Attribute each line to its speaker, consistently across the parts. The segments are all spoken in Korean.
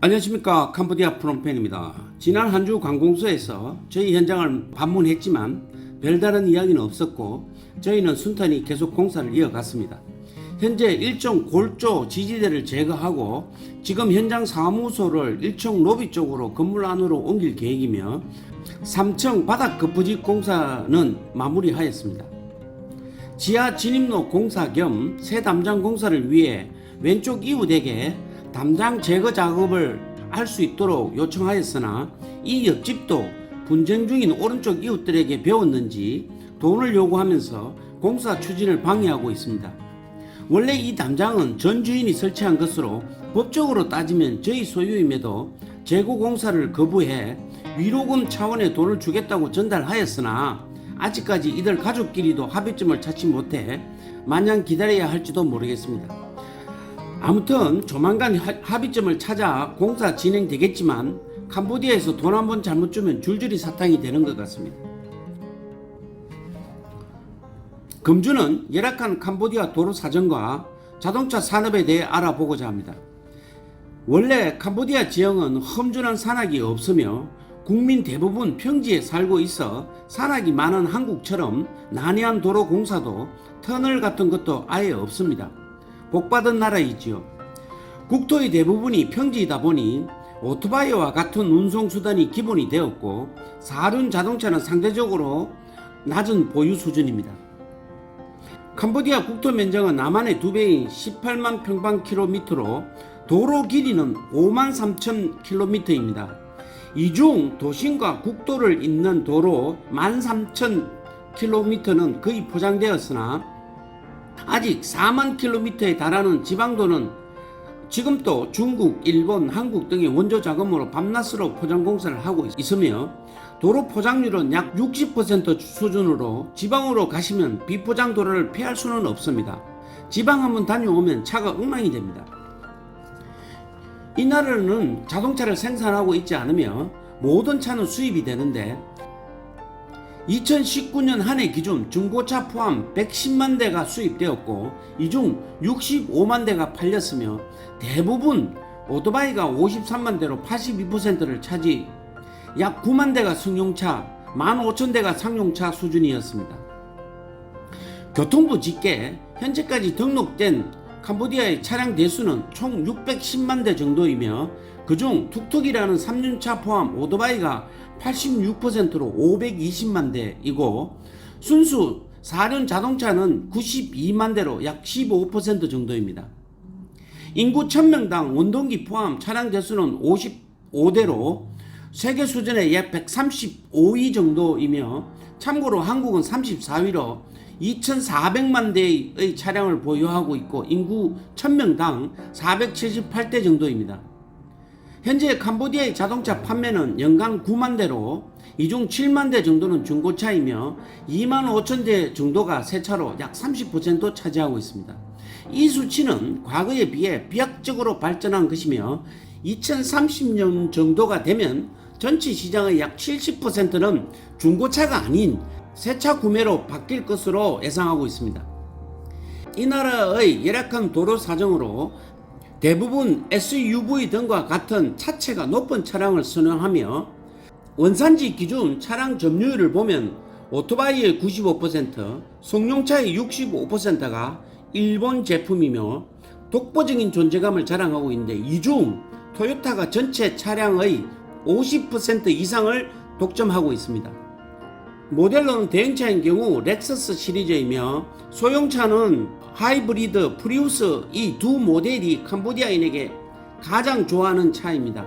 Speaker 1: 안녕하십니까 캄보디아 프롬펜입니다. 지난 한 주 관공서에서 저희 현장을 방문했지만 별다른 이야기는 없었고 저희는 순탄히 계속 공사를 이어갔습니다. 현재 일종 골조 지지대를 제거하고 지금 현장 사무소를 1층 로비 쪽으로 건물 안으로 옮길 계획이며 3층 바닥 급부직 공사는 마무리하였습니다. 지하 진입로 공사 겸 새 담장 공사를 위해 왼쪽 이웃에게 담장 제거 작업을 할 수 있도록 요청하였으나 이 옆집도 분쟁 중인 오른쪽 이웃들에게 배웠는지 돈을 요구하면서 공사 추진을 방해하고 있습니다. 원래 이 담장은 전 주인이 설치한 것으로 법적으로 따지면 저희 소유임에도 재고 공사를 거부해 위로금 차원의 돈을 주겠다고 전달하였으나 아직까지 이들 가족끼리도 합의점을 찾지 못해 마냥 기다려야 할지도 모르겠습니다. 아무튼 조만간 하- 합의점을 찾아 공사 진행되겠지만 캄보디아에서 돈 한 번 잘못 주면 줄줄이 사탕이 되는 것 같습니다. 금주는 열악한 캄보디아 도로 사정과 자동차 산업에 대해 알아보고자 합니다. 원래 캄보디아 지형은 험준한 산악이 없으며 국민 대부분 평지에 살고 있어 산악이 많은 한국처럼 난해한 도로 공사도 터널 같은 것도 아예 없습니다. 복받은 나라이지요. 국토의 대부분이 평지이다 보니 오토바이와 같은 운송수단이 기본이 되었고 사륜 자동차는 상대적으로 낮은 보유 수준입니다. 캄보디아 국토 면적은 남한의 두 배인 18만 평방킬로미터로 도로 길이는 5만 3천 킬로미터입니다. 이 중 도심과 국도를 잇는 도로 1만 3천 킬로미터는 거의 포장되었으나 아직 4만 킬로미터에 달하는 지방도는 지금도 중국, 일본, 한국 등의 원조 자금으로 밤낮으로 포장 공사를 하고 있으며 도로 포장률은 약 60% 수준으로 지방으로 가시면 비포장 도로를 피할 수는 없습니다. 지방 한번 다녀오면 차가 엉망이 됩니다. 이 나라는 자동차를 생산하고 있지 않으며 모든 차는 수입이 되는데 2019년 한 해 기준 중고차 포함 110만 대가 수입되었고 이 중 65만 대가 팔렸으며 대부분 오토바이가 53만 대로 82%를 차지 약 9만 대가 승용차 15,000 대가 상용차 수준이었습니다. 교통부 집계 현재까지 등록된 캄보디아의 차량 대수는 총 610만 대 정도이며 그중 툭툭이라는 3륜차 포함 오토바이가 86%로 520만 대이고 순수 4륜 자동차는 92만 대로 약 15% 정도입니다. 인구 1000명당 원동기 포함 차량 대수는 55대로 세계 수준의 약 135위 정도이며 참고로 한국은 34위로 2,400만 대의 차량을 보유하고 있고 인구 1000명당 478대 정도입니다. 현재 캄보디아의 자동차 판매는 연간 9만 대로 이 중 7만 대 정도는 중고차이며 2만 5천 대 정도가 새 차로 약 30% 차지하고 있습니다. 이 수치는 과거에 비해 비약적으로 발전한 것이며 2030년 정도가 되면 전체 시장의 약 70%는 중고차가 아닌 새 차 구매로 바뀔 것으로 예상하고 있습니다. 이 나라의 열악한 도로 사정으로 대부분 SUV 등과 같은 차체가 높은 차량을 선호하며 원산지 기준 차량 점유율을 보면 오토바이의 95%, 승용차의 65%가 일본 제품이며 독보적인 존재감을 자랑하고 있는데 이 중 토요타가 전체 차량의 50% 이상을 독점하고 있습니다. 모델로는 대형차인 경우 렉서스 시리즈이며 소형차는 하이브리드, 프리우스 이 두 모델이 캄보디아인에게 가장 좋아하는 차입니다.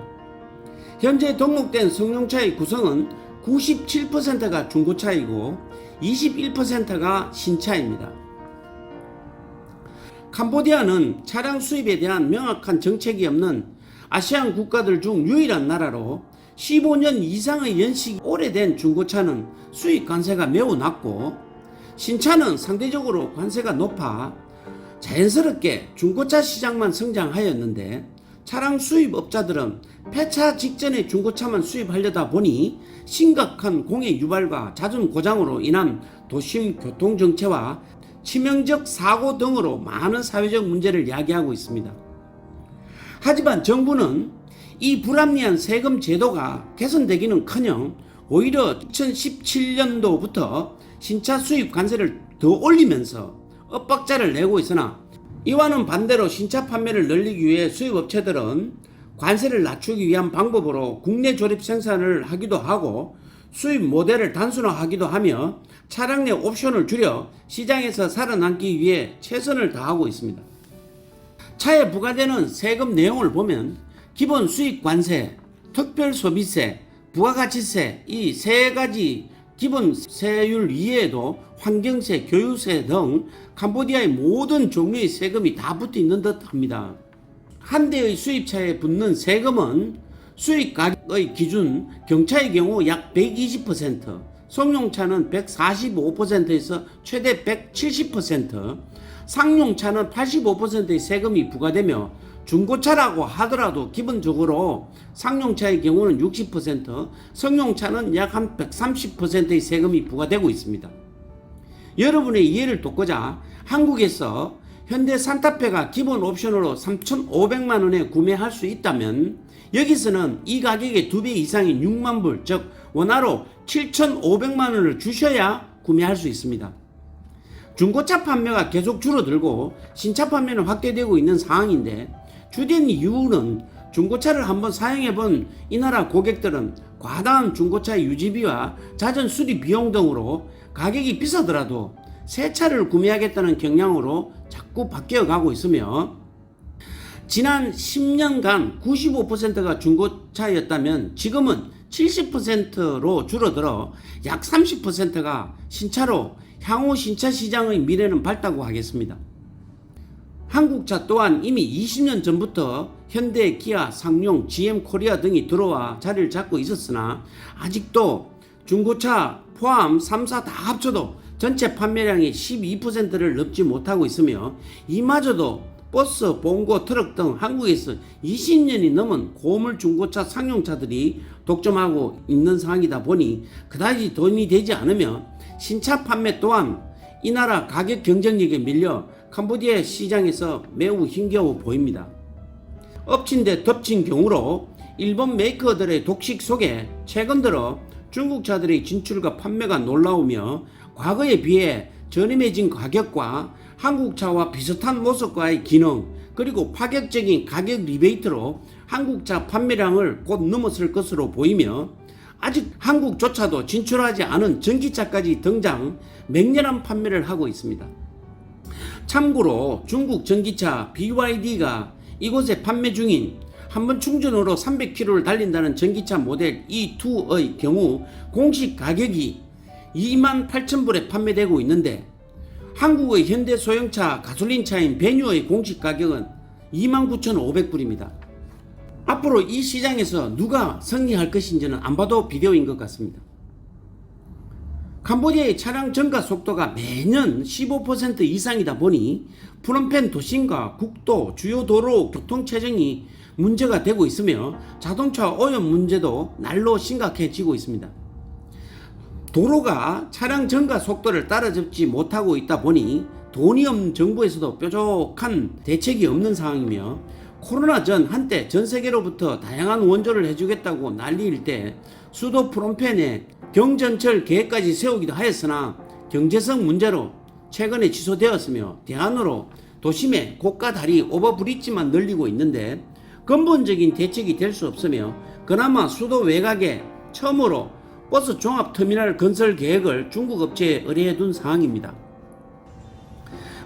Speaker 1: 현재 등록된 승용차의 구성은 97%가 중고차이고 21%가 신차입니다. 캄보디아는 차량 수입에 대한 명확한 정책이 없는 아시안 국가들 중 유일한 나라로 15년 이상의 연식이 오래된 중고차는 수입 관세가 매우 낮고 신차는 상대적으로 관세가 높아 자연스럽게 중고차 시장만 성장하였는데 차량 수입업자들은 폐차 직전에 중고차만 수입하려다 보니 심각한 공해 유발과 잦은 고장으로 인한 도심 교통 정체와 치명적 사고 등으로 많은 사회적 문제를 야기하고 있습니다. 하지만 정부는 이 불합리한 세금 제도가 개선되기는커녕 오히려 2017년도부터 신차 수입 관세를 더 올리면서 엇박자를 내고 있으나 이와는 반대로 신차 판매를 늘리기 위해 수입업체들은 관세를 낮추기 위한 방법으로 국내 조립 생산을 하기도 하고 수입 모델을 단순화하기도 하며 차량 내 옵션을 줄여 시장에서 살아남기 위해 최선을 다하고 있습니다. 차에 부과되는 세금 내용을 보면 기본 수입 관세, 특별 소비세, 부가가치세 이 세 가지 기본 세율 이외에도 환경세, 교유세 등 캄보디아의 모든 종류의 세금이 다 붙어 있는 듯 합니다. 한 대의 수입차에 붙는 세금은 수입 가격의 기준 경차의 경우 약 120%, 성용차는 145%에서 최대 170%, 상용차는 85%의 세금이 부과되며 중고차라고 하더라도 기본적으로 상용차의 경우는 60%, 성용차는 약 한 130%의 세금이 부과되고 있습니다. 여러분의 이해를 돕고자 한국에서 현대 산타페가 기본 옵션으로 3,500만 원에 구매할 수 있다면 여기서는 이 가격의 두배 이상인 6만 불, 즉 원화로 7,500만 원을 주셔야 구매할 수 있습니다. 중고차 판매가 계속 줄어들고 신차 판매는 확대되고 있는 상황인데 주된 이유는 중고차를 한번 사용해 본 이 나라 고객들은 과다한 중고차 유지비와 잦은 수리 비용 등으로 가격이 비싸더라도 새 차를 구매하겠다는 경향으로 자꾸 바뀌어 가고 있으며 지난 10년간 95%가 중고차였다면 지금은 70%로 줄어들어 약 30%가 신차로 향후 신차 시장의 미래는 밝다고 하겠습니다. 한국차 또한 이미 20년 전부터 현대, 기아, 상용, GM 코리아 등이 들어와 자리를 잡고 있었으나 아직도 중고차 포함 3사 다 합쳐도 전체 판매량의 12%를 넘지 못하고 있으며 이마저도 버스, 봉고, 트럭 등 한국에서 20년이 넘은 고물 중고차 상용차들이 독점하고 있는 상황이다 보니 그다지 돈이 되지 않으며 신차 판매 또한 이 나라 가격 경쟁력에 밀려 캄보디아 시장에서 매우 힘겨워 보입니다. 엎친 데 덮친 경우로 일본 메이커들의 독식 속에 최근 들어 중국 차들의 진출과 판매가 놀라우며 과거에 비해 저렴해진 가격과 한국 차와 비슷한 모습과의 기능 그리고 파격적인 가격 리베이트로 한국차 판매량을 곧 넘어설 것으로 보이며 아직 한국조차도 진출하지 않은 전기차까지 등장 맹렬한 판매를 하고 있습니다. 참고로 중국 전기차 BYD가 이곳에 판매 중인 한 번 충전으로 300km를 달린다는 전기차 모델 E2의 경우 공식 가격이 28,000불에 판매되고 있는데 한국의 현대 소형차 가솔린차인 베뉴의 공식 가격은 29,500불입니다. 앞으로 이 시장에서 누가 승리할 것인지는 안 봐도 비디오인 것 같습니다. 캄보디아의 차량 증가 속도가 매년 15% 이상이다 보니 프롬펜 도심과 국도, 주요 도로 교통 체증이 문제가 되고 있으며 자동차 오염 문제도 날로 심각해지고 있습니다. 도로가 차량 증가 속도를 따라잡지 못하고 있다 보니 돈이 없는 정부에서도 뾰족한 대책이 없는 상황이며 코로나 전 한때 전 세계로부터 다양한 원조를 해주겠다고 난리일 때 수도 프롬펜에 경전철 계획까지 세우기도 하였으나 경제성 문제로 최근에 취소되었으며 대안으로 도심의 고가 다리 오버브리지만 늘리고 있는데 근본적인 대책이 될 수 없으며 그나마 수도 외곽에 처음으로 버스 종합 터미널 건설 계획을 중국 업체에 의뢰해 둔 상황입니다.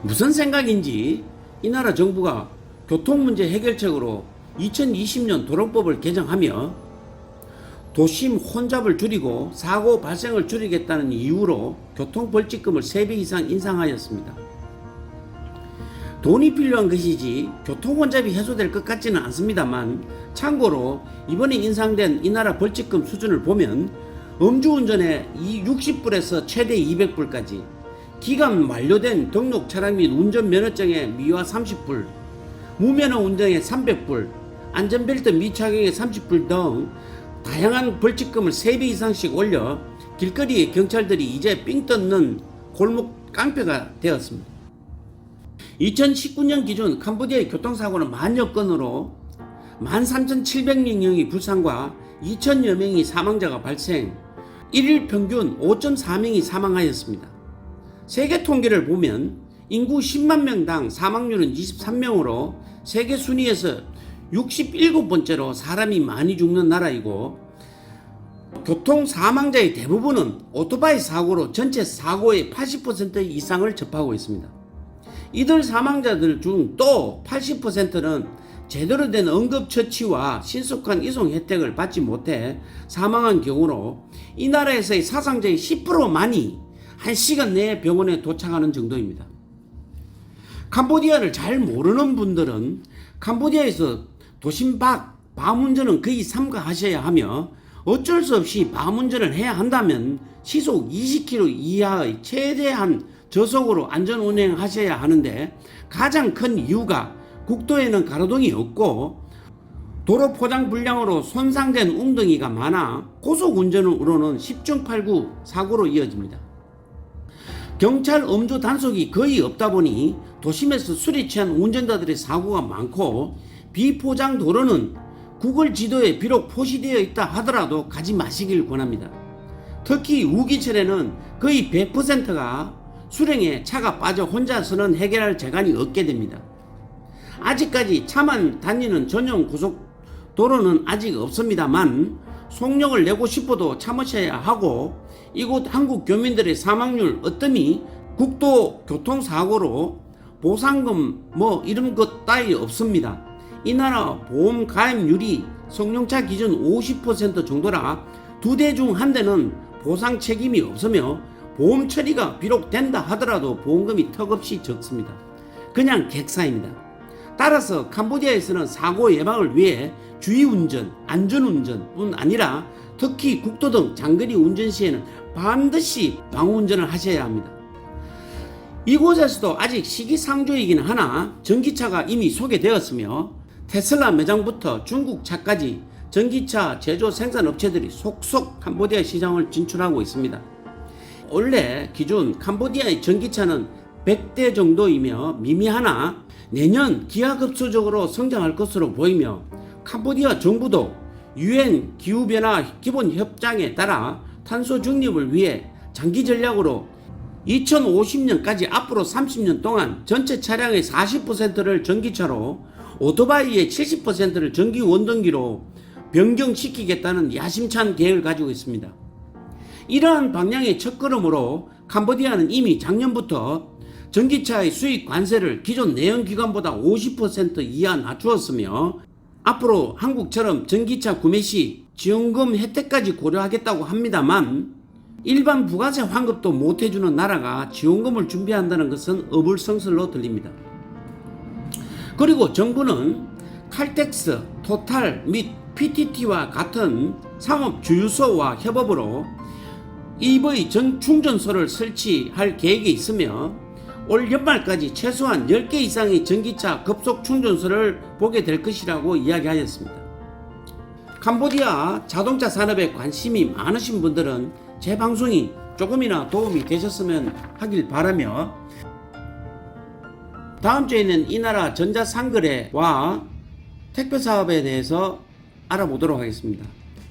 Speaker 1: 무슨 생각인지 이 나라 정부가 교통 문제 해결책으로 2020년 도로법을 개정하며 도심 혼잡을 줄이고 사고 발생을 줄이겠다는 이유로 교통벌칙금을 3배 이상 인상하였습니다. 돈이 필요한 것이지 교통 혼잡이 해소될 것 같지는 않습니다만 참고로 이번에 인상된 이 나라 벌칙금 수준을 보면 음주운전에 60불에서 최대 200불까지 기간 만료된 등록 차량 및 운전면허증에 미화 30불 무면허 운전에 300불 안전벨트 미착용에 30불 등 다양한 벌칙금을 3배 이상씩 올려 길거리에 경찰들이 이제 삥 뜯는 골목 깡패가 되었습니다. 2019년 기준 캄보디아의 교통사고는 만여 건으로 13,700명의 불상과 2천여 명의 사망자가 발생, 1일 평균 5.4명이 사망하였습니다. 세계 통계를 보면 인구 10만 명당 사망률은 23명으로 세계 순위에서 67번째로 사람이 많이 죽는 나라이고 교통 사망자의 대부분은 오토바이 사고로 전체 사고의 80% 이상을 접하고 있습니다. 이들 사망자들 중 또 80%는 제대로 된 응급처치와 신속한 이송 혜택을 받지 못해 사망한 경우로 이 나라에서의 사상자의 10%만이 1시간 내에 병원에 도착하는 정도입니다. 캄보디아를 잘 모르는 분들은 캄보디아에서 도심 밖 밤운전은 거의 삼가하셔야 하며 어쩔 수 없이 밤운전을 해야 한다면 시속 20km 이하의 최대한 저속으로 안전 운행하셔야 하는데 가장 큰 이유가 국도에는 가로등이 없고 도로 포장 불량으로 손상된 웅덩이가 많아 고속 운전으로는 10중 8구 사고로 이어집니다. 경찰 음주 단속이 거의 없다 보니 도심에서 술에 취한 운전자들의 사고가 많고 비포장 도로는 구글 지도에 비록 표시되어 있다 하더라도 가지 마시길 권합니다. 특히 우기철에는 거의 100%가 수령에 차가 빠져 혼자서는 해결할 재간이 없게 됩니다. 아직까지 차만 다니는 전용 고속도로는 아직 없습니다만 속력을 내고 싶어도 참으셔야 하고 이곳 한국 교민들의 사망률 어떠니 국도 교통사고로 보상금 뭐 이런 것 따위 없습니다. 이 나라 보험 가입률이 성룡차 기준 50% 정도라 두 대 중 한 대는 보상 책임이 없으며 보험 처리가 비록 된다 하더라도 보험금이 턱없이 적습니다. 그냥 객사입니다. 따라서 캄보디아에서는 사고 예방을 위해 주의운전, 안전운전뿐 아니라 특히 국도 등 장거리 운전 시에는 반드시 방운전을 하셔야 합니다. 이곳에서도 아직 시기상조이긴 하나 전기차가 이미 소개되었으며 테슬라 매장부터 중국 차까지 전기차 제조 생산 업체들이 속속 캄보디아 시장을 진출하고 있습니다. 원래 기준 캄보디아의 전기차는 100대 정도이며 미미하나 내년 기하급수적으로 성장할 것으로 보이며 캄보디아 정부도 유엔 기후변화 기본 협정에 따라 탄소 중립을 위해 장기 전략으로 2050년까지 앞으로 30년 동안 전체 차량의 40%를 전기차로 오토바이의 70%를 전기 원동기로 변경시키겠다는 야심찬 계획을 가지고 있습니다. 이러한 방향의 첫걸음으로 캄보디아는 이미 작년부터 전기차의 수입 관세를 기존 내연 기관보다 50% 이하 낮추었으며 앞으로 한국처럼 전기차 구매 시 지원금 혜택까지 고려하겠다고 합니다만 일반 부가세 환급도 못 해주는 나라가 지원금을 준비한다는 것은 어불성설로 들립니다. 그리고 정부는 칼텍스, 토탈 및 PTT와 같은 상업 주유소와 협업으로 EV 전 충전소를 설치할 계획이 있으며 올 연말까지 최소한 10개 이상의 전기차 급속 충전소를 보게 될 것이라고 이야기하였습니다. 캄보디아 자동차 산업에 관심이 많으신 분들은 제 방송이 조금이나 도움이 되셨으면 하길 바라며 다음 주에는 이 나라 전자상거래와 택배 사업에 대해서 알아보도록 하겠습니다.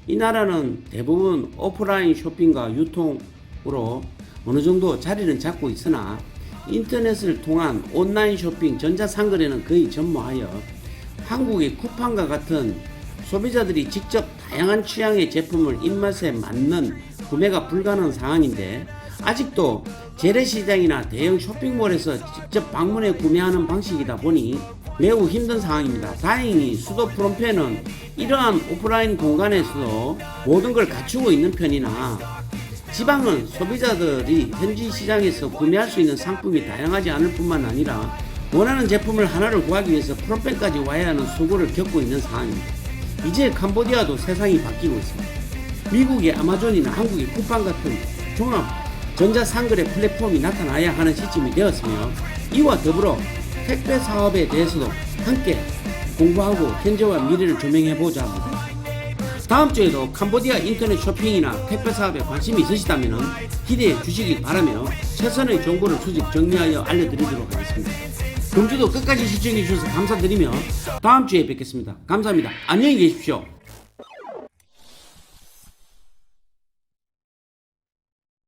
Speaker 1: 이 나라는 대부분 오프라인 쇼핑과 유통으로 어느 정도 자리는 잡고 있으나 인터넷을 통한 온라인 쇼핑 전자상거래는 거의 전무하여 한국의 쿠팡과 같은 소비자들이 직접 다양한 취향의 제품을 입맛에 맞는 구매가 불가능한 상황인데 아직도 재래시장이나 대형 쇼핑몰에서 직접 방문해 구매하는 방식이다 보니 매우 힘든 상황입니다. 다행히 수도 프롬페는 이러한 오프라인 공간에서도 모든 걸 갖추고 있는 편이나 지방은 소비자들이 현지 시장에서 구매할 수 있는 상품이 다양하지 않을 뿐만 아니라 원하는 제품을 하나를 구하기 위해서 프롬펜까지 와야 하는 수고를 겪고 있는 상황입니다. 이제 캄보디아도 세상이 바뀌고 있습니다. 미국의 아마존이나 한국의 쿠팡 같은 종합 전자상거래 플랫폼이 나타나야 하는 시점이 되었으며 이와 더불어 택배 사업에 대해서도 함께 공부하고 현재와 미래를 조명해보자 합니다. 다음 주에도 캄보디아 인터넷 쇼핑이나 택배 사업에 관심이 있으시다면 기대해 주시기 바라며 최선의 정보를 수집 정리하여 알려드리도록 하겠습니다. 금주도 끝까지 시청해 주셔서 감사드리며 다음 주에 뵙겠습니다. 감사합니다. 안녕히 계십시오.